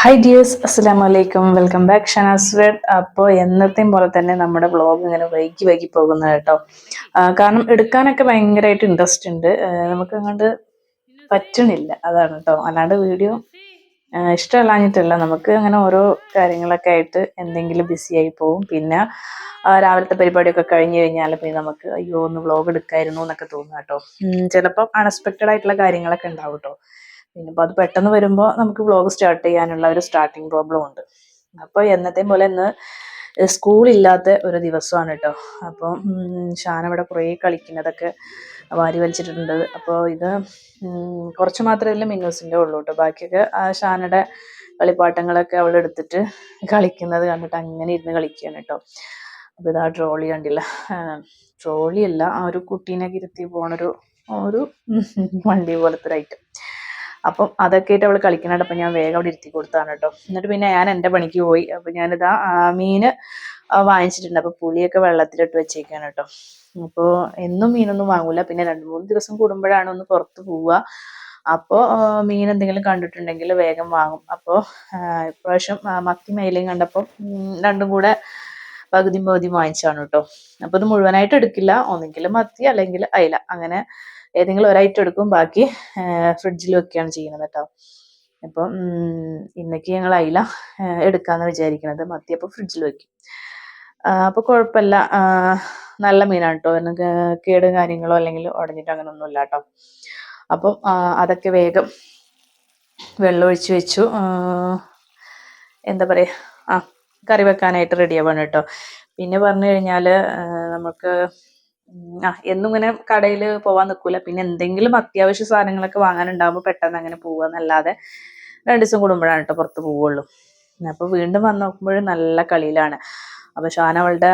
Hi dears അസ്സാം വലൈക്കും welcome back Shanas word അപ്പോൾ എന്നത്തെയും പോലെ തന്നെ നമ്മുടെ വ്ളോഗ് ഇങ്ങനെ വൈകി വൈകി പോകുന്നത് കേട്ടോ. കാരണം എടുക്കാനൊക്കെ ഭയങ്കരമായിട്ട് ഇൻട്രസ്റ്റ് ഉണ്ട്. നമുക്ക് അങ്ങോട്ട് പറ്റണില്ല. അതാണ് കേട്ടോ. അല്ലാണ്ട് വീഡിയോ ഇഷ്ടമല്ലാഞ്ഞിട്ടല്ല. നമുക്ക് അങ്ങനെ ഓരോ കാര്യങ്ങളൊക്കെ ആയിട്ട് എന്തെങ്കിലും ബിസി ആയി പോകും പിന്നെ രാവിലത്തെ പരിപാടിയൊക്കെ കഴിഞ്ഞു കഴിഞ്ഞാൽ പിന്നെ നമുക്ക് അയ്യോ ഒന്ന് വ്ളോഗ് എടുക്കായിരുന്നു എന്നൊക്കെ തോന്നും കേട്ടോ. ചിലപ്പോൾ അൺഎക്സ്പെക്റ്റഡ് ആയിട്ടുള്ള കാര്യങ്ങളൊക്കെ ഉണ്ടാവും കേട്ടോ. പിന്നെ അത് പെട്ടെന്ന് വരുമ്പോൾ നമുക്ക് വ്ളോഗ് സ്റ്റാർട്ട് ചെയ്യാനുള്ള ഒരു സ്റ്റാർട്ടിങ് പ്രോബ്ലം ഉണ്ട്. അപ്പോൾ എന്നത്തെയും പോലെ ഇന്ന് സ്കൂളില്ലാത്ത ഒരു ദിവസമാണ് കേട്ടോ അപ്പോൾ ഷാന ഇവിടെ കുറേ കളിക്കുന്നതൊക്കെ വാരി വലിച്ചിട്ടുണ്ട്. അപ്പോൾ ഇത് കുറച്ച് മാത്രമേ ഇതിൽ മിന്നൂസിന്റെ ഉള്ളൂ കേട്ടോ ബാക്കിയൊക്കെ ആ ഷാനയുടെ കളിപ്പാട്ടങ്ങളൊക്കെ അവൾ എടുത്തിട്ട് കളിക്കുന്നത് കണ്ടിട്ട് അങ്ങനെ ഇരുന്ന് കളിക്കുകയാണ് കേട്ടോ അപ്പോൾ ഇതാ ട്രോളി കണ്ടില്ല. ട്രോളി അല്ല ആ ഒരു കുട്ടീനെ ഇരുത്തി പോണൊരു ഒരു വണ്ടി പോലത്തെ ഒരു ഐറ്റം അപ്പം അതൊക്കെ ആയിട്ട് അവൾ കളിക്കണുണ്ട്. അപ്പം ഞാൻ വേഗം അവിടെ ഇരുത്തി കൊടുത്താണ് കേട്ടോ. എന്നിട്ട് പിന്നെ ഞാൻ എന്റെ പണിക്ക് പോയി. അപ്പം ഞാനിതാ മീന് വാങ്ങിച്ചിട്ടുണ്ട്. അപ്പോൾ പുളിയൊക്കെ വെള്ളത്തിലിട്ട് വെച്ചേക്കാണ് കേട്ടോ. അപ്പോൾ എന്നും മീനൊന്നും വാങ്ങൂല. പിന്നെ രണ്ട് മൂന്ന് ദിവസം കൂടുമ്പോഴാണ് ഒന്ന് പുറത്ത് പോവുക. അപ്പോൾ മീൻ എന്തെങ്കിലും കണ്ടിട്ടുണ്ടെങ്കിൽ വേഗം വാങ്ങും. അപ്പോൾ ഇപ്രാവശ്യം മത്തി മൈലയും കണ്ടപ്പോൾ രണ്ടും കൂടെ പകുതി പകുതി വാങ്ങിച്ചാണ് കേട്ടോ. അപ്പോൾ ഇത് മുഴുവനായിട്ട് എടുക്കില്ല. ഒന്നെങ്കിൽ മത്തി അല്ലെങ്കിൽ അയില. അങ്ങനെ ഏതെങ്കിലും ഒരൈറ്റം എടുക്കും ബാക്കി ഫ്രിഡ്ജിൽ വെക്കുകയാണ് ചെയ്യുന്നത് കേട്ടോ അപ്പം ഇന്നേക്ക് ഞങ്ങൾ അയില എടുക്കാന്ന് വിചാരിക്കുന്നത് മത്തി അപ്പോൾ ഫ്രിഡ്ജിൽ വെക്കും. അപ്പൊ അപ്പോൾ കുഴപ്പമില്ല നല്ല മീനാണ് കേട്ടോ എനിക്ക് കേടും കാര്യങ്ങളോ അല്ലെങ്കിൽ ഉടഞ്ഞിട്ട് അങ്ങനെ ഒന്നുമില്ല കേട്ടോ അപ്പം അതൊക്കെ വേഗം വെള്ളമൊഴിച്ച് വെച്ചു. എന്താ പറയുക ആ കറി വെക്കാനായിട്ട് റെഡി ആവാണ് കേട്ടോ പിന്നെ പറഞ്ഞു കഴിഞ്ഞാൽ നമുക്ക് ആ എന്നും ഇങ്ങനെ കടയിൽ പോവാൻ നിൽക്കില്ല പിന്നെ എന്തെങ്കിലും അത്യാവശ്യ സാധനങ്ങളൊക്കെ വാങ്ങാനുണ്ടാകുമ്പോൾ പെട്ടെന്ന് അങ്ങനെ പോവുക എന്നല്ലാതെ രണ്ട് ദിവസം കൂടുമ്പോഴാണ് കേട്ടോ പുറത്ത് പോവുള്ളൂ. അപ്പോൾ വീണ്ടും വന്ന് നോക്കുമ്പോൾ നല്ല കളിയിലാണ്. അപ്പോൾ ഷാൻ അവളുടെ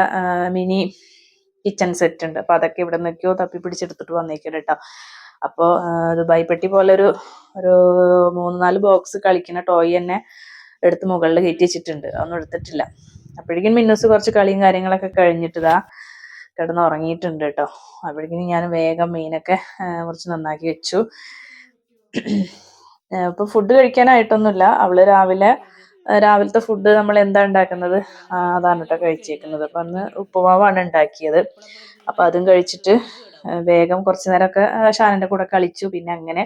മിനി കിച്ചൺ സെറ്റ് ഉണ്ട്. അപ്പോൾ അതൊക്കെ ഇവിടെ നിന്നൊക്കെയോ തപ്പി പിടിച്ചെടുത്തിട്ട് വന്നേക്കും കേട്ടോ അപ്പോൾ ദുബായ് പെട്ടി പോലെ ഒരു ഒരു മൂന്ന് നാല് ബോക്സ് കളിക്കുന്ന ടോയ് തന്നെ എടുത്ത് മുകളിൽ കയറ്റി വെച്ചിട്ടുണ്ട്. അതൊന്നും എടുത്തിട്ടില്ല. അപ്പോഴേക്കും മിന്നൂസ് കുറച്ച് കളിയും കാര്യങ്ങളൊക്കെ കഴിഞ്ഞിട്ട് കിടന്ന് ഉറങ്ങിയിട്ടുണ്ട് കേട്ടോ അപ്പോഴേക്കും ഞാൻ വേഗം മീനൊക്കെ കുറച്ച് നന്നാക്കി വെച്ചു. ഇപ്പൊ ഫുഡ് കഴിക്കാനായിട്ടൊന്നുമില്ല. അവൾ രാവിലെ രാവിലത്തെ ഫുഡ് നമ്മൾ എന്താ ഉണ്ടാക്കുന്നത്? അതാണ് കേട്ടോ കഴിച്ചേക്കുന്നത്. അപ്പൊ അന്ന് ഉപ്പുമാവാണ് ഉണ്ടാക്കിയത്. അപ്പൊ അതും കഴിച്ചിട്ട് വേഗം കുറച്ചു നേരമൊക്കെ ഷാനന്റെ കൂടെ കളിച്ചു. പിന്നെ അങ്ങനെ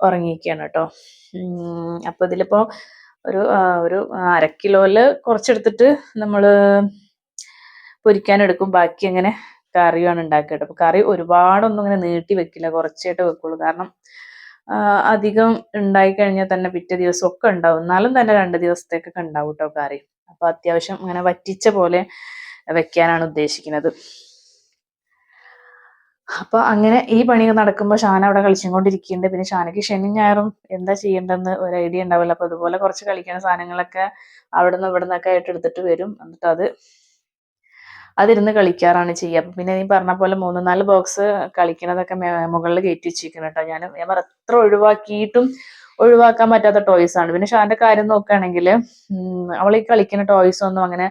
ഉറങ്ങിയിരിക്കുകയാണ് കേട്ടോ അപ്പോൾ അപ്പൊ ഇതിലിപ്പോ ഒരു ഒരു അര കിലോയിൽ കുറച്ചെടുത്തിട്ട് നമ്മൾ പൊരിക്കാൻ എടുക്കും ബാക്കി അങ്ങനെ കറിയാണ് ഉണ്ടാക്കിയിട്ട് അപ്പൊ കറി ഒരുപാടൊന്നും ഇങ്ങനെ നീട്ടി വെക്കില്ല. കുറച്ചായിട്ട് വെക്കുള്ളൂ. കാരണം അധികം ഉണ്ടായി കഴിഞ്ഞാൽ തന്നെ പിറ്റേ ദിവസം ഒക്കെ ഉണ്ടാവും. എന്നാലും തന്നെ രണ്ട് ദിവസത്തേക്കൊക്കെ ഉണ്ടാവും കേട്ടോ കറി. അപ്പൊ അത്യാവശ്യം ഇങ്ങനെ വറ്റിച്ച പോലെ വെക്കാനാണ് ഉദ്ദേശിക്കുന്നത്. അപ്പൊ അങ്ങനെ ഈ പണി നടക്കുമ്പോൾ ഷാന അവിടെ കളിച്ചുകൊണ്ടിരിക്കുന്നുണ്ട്. പിന്നെ ഷാനയ്ക്ക് ശനി ഞായറും എന്താ ചെയ്യേണ്ടതെന്ന് ഒരു ഐഡിയ ഉണ്ടാവില്ല. അപ്പൊ അതുപോലെ കുറച്ച് കളിക്കുന്ന സാധനങ്ങളൊക്കെ അവിടെ നിന്ന് ഇവിടെ നിന്നൊക്കെ ആയിട്ട് എടുത്തിട്ട് വരും. എന്നിട്ട് അത് അതിരുന്ന് കളിക്കാറാണ് ചെയ്യുക. അപ്പൊ പിന്നെ നീ പറഞ്ഞ പോലെ മൂന്ന് നാല് ബോക്സ് കളിക്കണതൊക്കെ മുകളിൽ കയറ്റി വെച്ചിരിക്കണം കേട്ടോ. ഞാൻ ഞാൻ പറ എത്ര ഒഴിവാക്കിയിട്ടും ഒഴിവാക്കാൻ പറ്റാത്ത ടോയ്സ് ആണ്. പിന്നെ ഷാന്റെ കാര്യം നോക്കുകയാണെങ്കിൽ അവൾ ഈ കളിക്കുന്ന ടോയ്സ് ഒന്നും അങ്ങനെ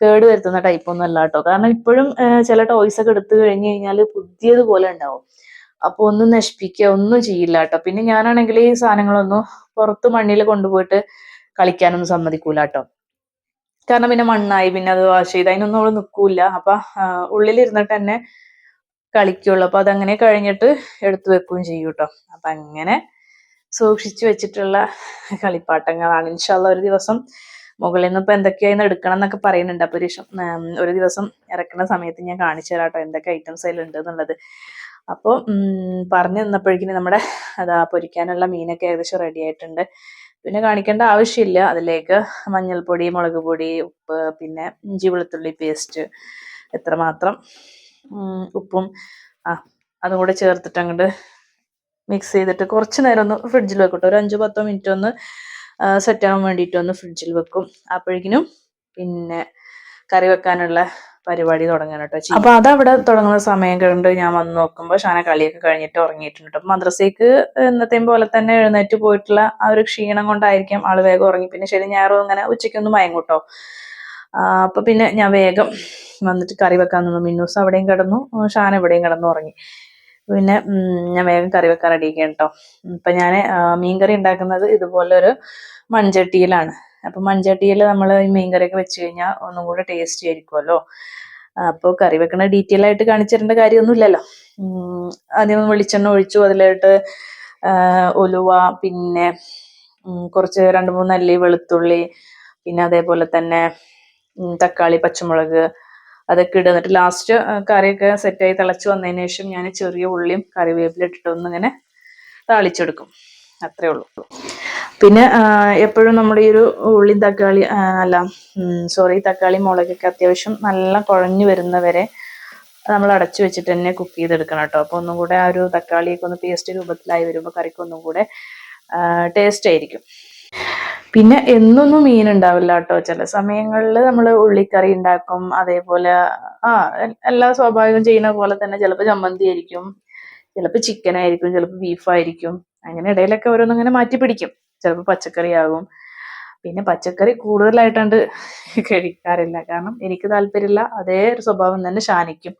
കേട് വരുത്തുന്ന ടൈപ്പ് ഒന്നും അല്ല കേട്ടോ. കാരണം ഇപ്പോഴും ചില ടോയ്സ് ഒക്കെ എടുത്തു കഴിഞ്ഞു കഴിഞ്ഞാൽ പുതിയതുപോലെ ഉണ്ടാവും. അപ്പൊ ഒന്നും നശിപ്പിക്കുക ഒന്നും ചെയ്യില്ല കേട്ടോ. പിന്നെ ഞാനാണെങ്കിൽ ഈ സാധനങ്ങളൊന്നും പുറത്ത് മണ്ണിൽ കൊണ്ടുപോയിട്ട് കളിക്കാനൊന്നും സമ്മതിക്കൂല കേട്ടോ. കാരണം പിന്നെ മണ്ണായി പിന്നെ അത് വാഷ് ചെയ്ത് അതിനൊന്നും അവൾ നിൽക്കൂല അപ്പൊ ആ, ഉള്ളിലിരുന്നിട്ട് തന്നെ കളിക്കുള്ളൂ. അപ്പൊ അതങ്ങനെ കഴിഞ്ഞിട്ട് എടുത്തു വെക്കുകയും ചെയ്യും കേട്ടോ. അപ്പൊ അങ്ങനെ സൂക്ഷിച്ചു വെച്ചിട്ടുള്ള കളിപ്പാട്ടങ്ങളാണ്. ഇൻഷാല്ല ഒരു ദിവസം മുകളിൽ നിന്ന് ഇപ്പൊ എന്തൊക്കെയായിരുന്നു എടുക്കണം എന്നൊക്കെ പറയുന്നുണ്ട്. അപ്പൊ ഒരു ദിവസം ഇറക്കുന്ന സമയത്ത് ഞാൻ കാണിച്ചു തരാം കേട്ടോ എന്തൊക്കെ ഐറ്റംസ് അതിലുണ്ട് എന്നുള്ളത്. അപ്പോൾ പറഞ്ഞു തന്നപ്പോഴേക്കും നമ്മുടെ അതാ പൊരിക്കാനുള്ള മീനൊക്കെ ഏകദേശം റെഡി ആയിട്ടുണ്ട്. പിന്നെ കാണിക്കേണ്ട ആവശ്യമില്ല. അതിലേക്ക് മഞ്ഞൾപ്പൊടി മുളക് പൊടി ഉപ്പ് പിന്നെ ഇഞ്ചി വെളുത്തുള്ളി പേസ്റ്റ് എത്രമാത്രം ഉപ്പും ആ അതും കൂടെ ചേർത്തിട്ട് അങ്ങോട്ട് മിക്സ് ചെയ്തിട്ട് കുറച്ച് നേരം ഒന്ന് ഫ്രിഡ്ജിൽ വെക്കും കേട്ടോ ഒരു അഞ്ചോ പത്തോ മിനിറ്റ് ഒന്ന് സെറ്റ് ആവാൻ വേണ്ടിയിട്ട് ഒന്ന് ഫ്രിഡ്ജിൽ വെക്കും. അപ്പോഴേക്കിനും പിന്നെ കറി വെക്കാനുള്ള പരിപാടി തുടങ്ങാൻ കേട്ടോ അപ്പൊ അതവിടെ തുടങ്ങുന്ന സമയം കണ്ട് ഞാൻ വന്ന് നോക്കുമ്പോൾ ഷാന കളിയൊക്കെ കഴിഞ്ഞിട്ട് ഉറങ്ങിയിട്ടുണ്ട്. അപ്പൊ മദ്രസയ്ക്ക് എന്നത്തെയും പോലെ തന്നെ എഴുന്നേറ്റ് പോയിട്ടുള്ള ആ ഒരു ക്ഷീണം കൊണ്ടായിരിക്കും ആൾ വേഗം ഉറങ്ങി. പിന്നെ ശരി ഞായറും അങ്ങനെ ഉച്ചയ്ക്കൊന്ന് മയങ്ങും കേട്ടോ ആ, അപ്പൊ പിന്നെ ഞാൻ വേഗം വന്നിട്ട് കറി വെക്കാൻ നിന്നു. മിന്നൂസ് അവിടെയും കിടന്നു. ഷാന എവിടെയും കിടന്നു ഉറങ്ങി. പിന്നെ ഞാൻ വേഗം കറി വെക്കാൻ റെഡിയാക്കാം കേട്ടോ. ഇപ്പം ഞാൻ മീൻകറി ഉണ്ടാക്കുന്നത് ഇതുപോലെ ഒരു മൺചട്ടിയിലാണ്. അപ്പം മൺചട്ടിയിൽ നമ്മൾ ഈ മീൻകറിയൊക്കെ വെച്ച് കഴിഞ്ഞാൽ ഒന്നും കൂടെ ടേസ്റ്റി ആയിരിക്കുമല്ലോ അപ്പോൾ കറി വെക്കണ ഡീറ്റെയിൽ ആയിട്ട് കാര്യമൊന്നും കാര്യമൊന്നുമില്ലല്ലോ. ആദ്യം വെളിച്ചെണ്ണ ഒഴിച്ചു അതിലായിട്ട് ഉലുവ പിന്നെ കുറച്ച് രണ്ട് മൂന്ന് അല്ലി വെളുത്തുള്ളി പിന്നെ അതേപോലെ തന്നെ തക്കാളി പച്ചമുളക് അതൊക്കെ ഇടുക. എന്നിട്ട് ലാസ്റ്റ് കറിയൊക്കെ സെറ്റായി തിളച്ച് വന്നതിന് ശേഷം ഞാൻ ചെറിയ ഉള്ളിയും കറിവേപ്പില ഒന്ന് ഇങ്ങനെ താളിച്ചെടുക്കും. അത്രേ ഉള്ളൂ. പിന്നെ എപ്പോഴും നമ്മുടെ ഈ ഒരു ഉള്ളിയും തക്കാളി അല്ല സോറി തക്കാളി മുളകൊക്കെ അത്യാവശ്യം നല്ല കുഴഞ്ഞു വരുന്നവരെ നമ്മൾ അടച്ചു വെച്ചിട്ട് തന്നെ കുക്ക് ചെയ്തെടുക്കണം കേട്ടോ അപ്പോൾ ഒന്നും കൂടെ ആ ഒരു തക്കാളിയൊക്കെ ഒന്ന് പേസ്റ്റ് രൂപത്തിലായി വരുമ്പോൾ കറിക്ക് ഒന്നും കൂടെ ടേസ്റ്റ് ആയിരിക്കും. പിന്നെ എന്നൊന്നും മീൻ ഉണ്ടാവില്ല കേട്ടോ ചില സമയങ്ങളിൽ നമ്മൾ ഉള്ളിക്കറി ഉണ്ടാക്കും. അതേപോലെ ആ എല്ലാ സ്വാഭാവികം ചെയ്യുന്ന പോലെ തന്നെ ചിലപ്പോൾ ചമ്മന്തി ആയിരിക്കും ചിലപ്പോൾ ചിക്കൻ ആയിരിക്കും ചിലപ്പോൾ ബീഫായിരിക്കും അങ്ങനെ ഇടയിലൊക്കെ ഓരോന്നിങ്ങനെ മാറ്റി പിടിക്കും. ചിലപ്പോൾ പച്ചക്കറി ആകും പിന്നെ പച്ചക്കറി കൂടുതലായിട്ടുണ്ട് കഴിക്കാറില്ല. കാരണം എനിക്ക് താല്പര്യമില്ല. അതേ ഒരു സ്വഭാവം തന്നെ ഷാനിക്കും.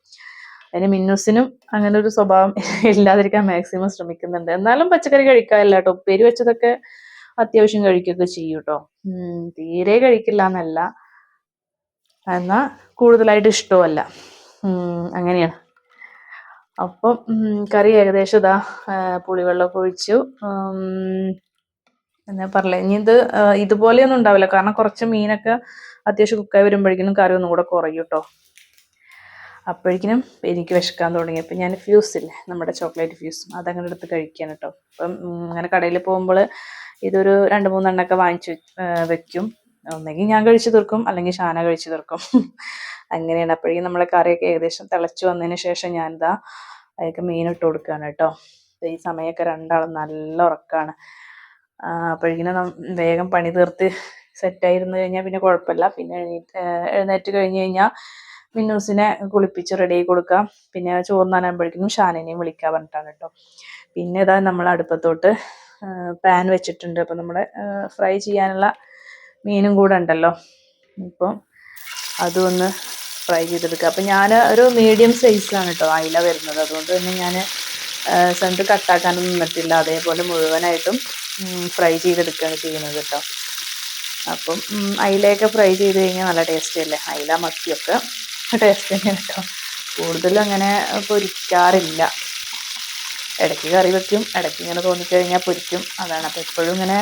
അതിന് മിന്നുസിനും അങ്ങനെ ഒരു സ്വഭാവം ഇല്ലാതിരിക്കാൻ മാക്സിമം ശ്രമിക്കുന്നുണ്ട്. എന്നാലും പച്ചക്കറി കഴിക്കാറില്ല കേട്ടോ ഉപ്പേരി വെച്ചതൊക്കെ അത്യാവശ്യം കഴിക്കുകയൊക്കെ ചെയ്യും കേട്ടോ തീരെ കഴിക്കില്ല എന്നല്ല എന്നാ കൂടുതലായിട്ട് ഇഷ്ടമല്ല അങ്ങനെയാണ്. അപ്പം കറി ഏകദേശം ഇതാ പുളിവെള്ളമൊക്കെ ഒഴിച്ചു. എന്നാ പറയലേ ഇനി ഇത് ഇതുപോലെയൊന്നും ഉണ്ടാവില്ല. കാരണം കുറച്ച് മീനൊക്കെ അത്യാവശ്യം കുക്കായി വരുമ്പോഴേക്കും കറി ഒന്നും കൂടെ കുറയും കേട്ടോ അപ്പോഴേക്കിനും എനിക്ക് വിശക്കാൻ തുടങ്ങി. അപ്പം ഞാൻ ഫ്യൂസ് ഇല്ലേ? നമ്മുടെ ചോക്ലേറ്റ് ഫ്യൂസ് അതങ്ങനെ എടുത്ത് കഴിക്കാൻ കേട്ടോ അപ്പം അങ്ങനെ കടയിൽ പോകുമ്പോൾ ഇതൊരു രണ്ട് മൂന്നെണ്ണമൊക്കെ വാങ്ങിച്ച് വെക്കും. ഒന്നെങ്കിൽ ഞാൻ കഴിച്ചു തീർക്കും. അല്ലെങ്കിൽ ഷാന കഴിച്ചു തീർക്കും. അങ്ങനെയാണ്. അപ്പോഴേക്കും നമ്മളെ കറിയൊക്കെ ഏകദേശം തിളച്ചു വന്നതിന് ശേഷം ഞാനിതാ അതിലേക്ക് മീൻ ഇട്ട് കൊടുക്കുകയാണ് കേട്ടോ ഈ സമയമൊക്കെ രണ്ടാളും നല്ല ഉറക്കമാണ് അപ്പോഴേക്കിനും വേഗം പണി തീർത്ത് സെറ്റായിരുന്നു കഴിഞ്ഞാൽ പിന്നെ കുഴപ്പമില്ല. പിന്നെ എഴുന്നേറ്റ് കഴിഞ്ഞ് കഴിഞ്ഞാൽ മിന്നൂസിനെ കുളിപ്പിച്ച് റെഡിയാക്കി കൊടുക്കാം പിന്നെ ചോറ് ചോറുന്നാനാകുമ്പോഴേക്കും ഷാനിനെയും വിളിക്കാൻ പറഞ്ഞിട്ടാണ് കേട്ടോ. പിന്നെ ഇതാ നമ്മൾ അടുപ്പത്തോട്ട് പാൻ വെച്ചിട്ടുണ്ട്. അപ്പോൾ നമ്മുടെ ഫ്രൈ ചെയ്യാനുള്ള മീനും കൂടെ ഉണ്ടല്ലോ. ഇപ്പം അതൊന്ന് ഫ്രൈ ചെയ്തെടുക്കുക. അപ്പം ഞാൻ ഒരു മീഡിയം സൈസിലാണ് കേട്ടോ അയില വരുന്നത്. അതുകൊണ്ട് തന്നെ ഞാൻ സെന്റർ കട്ടാക്കാനൊന്നും നിന്നിട്ടില്ല. അതേപോലെ മുഴുവനായിട്ടും ഫ്രൈ ചെയ്തെടുക്കുകയാണ് ചെയ്യുന്നത് കേട്ടോ. അപ്പം അയിലയൊക്കെ ഫ്രൈ ചെയ്ത് കഴിഞ്ഞാൽ നല്ല ടേസ്റ്റ് അല്ലേ? അയില മത്തിയൊക്കെ ടേസ്റ്റ് തന്നെയാണ് കേട്ടോ. കൂടുതലും അങ്ങനെ പൊരിക്കാറില്ല. ഇടയ്ക്ക് കറി വെക്കും ഇടയ്ക്ക് ഇങ്ങനെ തോന്നിക്കഴിഞ്ഞാൽ പൊരിക്കും. അതാണ്. അപ്പോൾ എപ്പോഴും ഇങ്ങനെ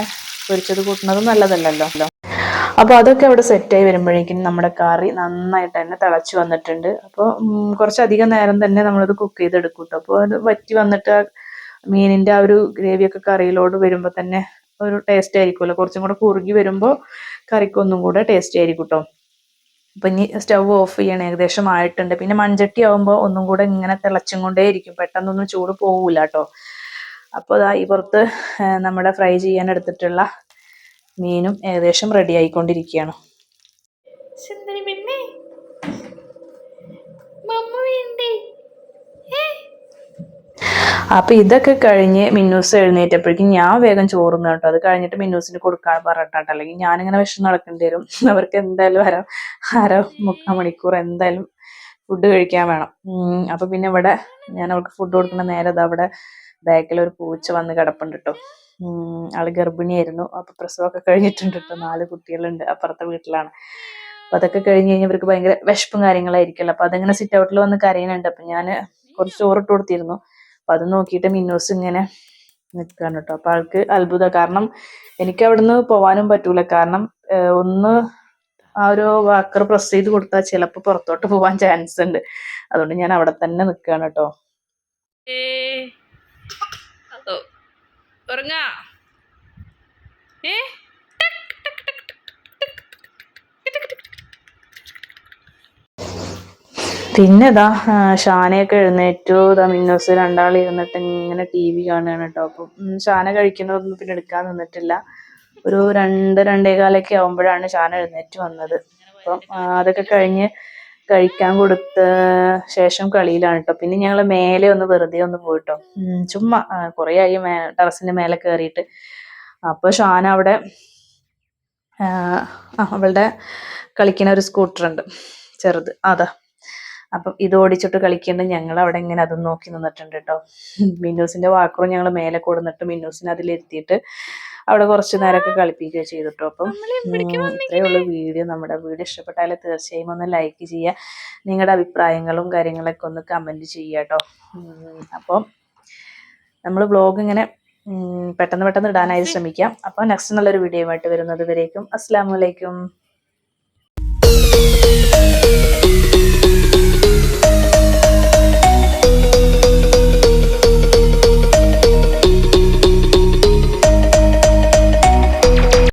പൊരിച്ചത് കൂട്ടുന്നതും നല്ലതല്ലല്ലോ. അപ്പോൾ അതൊക്കെ അവിടെ സെറ്റായി വരുമ്പോഴേക്കും നമ്മുടെ കറി നന്നായിട്ട് തന്നെ തിളച്ച് വന്നിട്ടുണ്ട്. അപ്പോൾ കുറച്ചധികം നേരം തന്നെ നമ്മളത് കുക്ക് ചെയ്തെടുക്കും കേട്ടോ അപ്പോൾ അത് വറ്റി വന്നിട്ട് മീനിന്റെ ആ ഒരു ഗ്രേവിയൊക്കെ കറിയിലോട് വരുമ്പോൾ തന്നെ ഒരു ടേസ്റ്റ് ആയിരിക്കുമല്ലോ കുറച്ചും കൂടെ കുറുകി വരുമ്പോൾ കറിക്കൊന്നും കൂടെ ടേസ്റ്റ് ആയിരിക്കും കേട്ടോ അപ്പം ഇനി സ്റ്റവ് ഓഫ് ചെയ്യണം. ഏകദേശം ആയിട്ടുണ്ട്. പിന്നെ മൺചട്ടി ആവുമ്പോൾ ഒന്നും കൂടെ ഇങ്ങനെ തിളച്ചും കൊണ്ടേ ഇരിക്കും. പെട്ടെന്നൊന്നും ചൂട് പോവില്ല കേട്ടോ അപ്പോൾ ഈ പുറത്ത് നമ്മുടെ ഫ്രൈ ചെയ്യാൻ എടുത്തിട്ടുള്ള മീനും ഏകദേശം റെഡി ആയിക്കൊണ്ടിരിക്കുകയാണ്. സുന്ദരി അപ്പൊ ഇതൊക്കെ കഴിഞ്ഞ് മിന്നൂസ് എഴുന്നേറ്റപ്പോഴേക്കും ഞാൻ വേഗം ചോറുന്നു കേട്ടോ. അത് കഴിഞ്ഞിട്ട് മിന്നൂസിന് കൊടുക്കാൻ പറഞ്ഞിട്ടാട്ടോ അല്ലെങ്കിൽ ഞാനിങ്ങനെ വിഷം നടക്കേണ്ടി വരും. അവർക്ക് എന്തായാലും അര അര മുക്കാൽ മണിക്കൂർ എന്തായാലും ഫുഡ് കഴിക്കാൻ വേണം. അപ്പൊ പിന്നെ ഇവിടെ ഞാൻ അവൾക്ക് ഫുഡ് കൊടുക്കുന്ന നേരം ദാ അവിടെ ബാക്കിൽ ഒരു പൂച്ച വന്ന് കിടപ്പുണ്ട് കേട്ടോ. ആൾ ഗർഭിണിയായിരുന്നു. അപ്പൊ പ്രസവമൊക്കെ കഴിഞ്ഞിട്ടുണ്ട് കേട്ടോ. നാല് കുട്ടികളുണ്ട് അപ്പുറത്തെ വീട്ടിലാണ്. അപ്പൊ അതൊക്കെ കഴിഞ്ഞ് കഴിഞ്ഞാൽ ഇവർക്ക് ഭയങ്കര വിശപ്പും കാര്യങ്ങളായിരിക്കുമല്ലോ. അപ്പൊ അതിങ്ങനെ സിറ്റ് ഔട്ടിൽ വന്ന് കരയുന്നുണ്ട്. അപ്പൊ ഞാൻ കുറച്ച് ചോറിട്ട് കൊടുത്തിരുന്നു. അപ്പൊ അത് നോക്കിയിട്ട് മിന്നോസ് ഇങ്ങനെ നിൽക്കുകയാണ് കേട്ടോ. അപ്പൊ ആൾക്ക് അത്ഭുതം. കാരണം എനിക്ക് അവിടുന്ന് പോവാനും പറ്റൂല. കാരണം ഒന്ന് ആ ഒരു വാക്കർ പ്രസ് ചെയ്ത് കൊടുത്താൽ ചിലപ്പോ പുറത്തോട്ട് പോവാൻ ചാൻസ് ഉണ്ട്. അതുകൊണ്ട് ഞാൻ അവിടെ തന്നെ നിൽക്കുകയാണ് കേട്ടോ. ഉറങ്ങാ ഏ? പിന്നെ ഷാനയൊക്കെ എഴുന്നേറ്റു. ഇതാ മിന്നൂസ് രണ്ടാൾ ഇരുന്നിട്ട് ഇങ്ങനെ ടി വി കാണുകയാണ് കേട്ടോ. അപ്പം ഷാന കഴിക്കുന്നതൊന്നും പിന്നെ എടുക്കാൻ നിന്നിട്ടില്ല. ഒരു രണ്ട് രണ്ടേ കാലൊക്കെ ആവുമ്പോഴാണ് ഷാന എഴുന്നേറ്റ് വന്നത്. അപ്പം അതൊക്കെ കഴിഞ്ഞ് കഴിക്കാൻ കൊടുത്ത ശേഷം കളിയിലാണ് കേട്ടോ പിന്നെ ഞങ്ങൾ മേലെ ഒന്ന് വെറുതെ ഒന്ന് പോയിട്ടോ. ചുമ്മാ കുറേ ആയി മേ ടെറസിന്റെ മേലെ കയറിയിട്ട് അപ്പൊ ഷാന അവിടെ അവളുടെ കളിക്കുന്ന ഒരു സ്കൂട്ടർ ഉണ്ട് ചെറുത് അതാ. അപ്പം ഇത് ഓടിച്ചിട്ട് കളിക്കേണ്ട ഞങ്ങൾ അവിടെ ഇങ്ങനെ അതും നോക്കി നിന്നിട്ടുണ്ട് കേട്ടോ മിന്നൂസിന്റെ വാക്കറും ഞങ്ങൾ മേലെ കൊടുന്നിട്ട് മിന്നൂസിനെ അതിലിരുത്തിയിട്ട് അവിടെ കുറച്ച് നേരമൊക്കെ കളിപ്പിക്കുകയോ ചെയ്തിട്ടോ. അപ്പം ഇത്രയേ ഉള്ളൂ വീഡിയോ. നമ്മുടെ വീഡിയോ ഇഷ്ടപ്പെട്ടാൽ തീർച്ചയായും ഒന്ന് ലൈക്ക് ചെയ്യുക. നിങ്ങളുടെ അഭിപ്രായങ്ങളും കാര്യങ്ങളൊക്കെ ഒന്ന് കമന്റ് ചെയ്യുക കേട്ടോ അപ്പം നമ്മൾ ബ്ലോഗ് ഇങ്ങനെ പെട്ടെന്ന് പെട്ടെന്ന് ഇടാനായി ശ്രമിക്കാം. അപ്പോൾ നെക്സ്റ്റ് നല്ലൊരു വീഡിയോ ആയിട്ട് വരുന്നത് വരേക്കും. അസ്സാം വലൈക്കും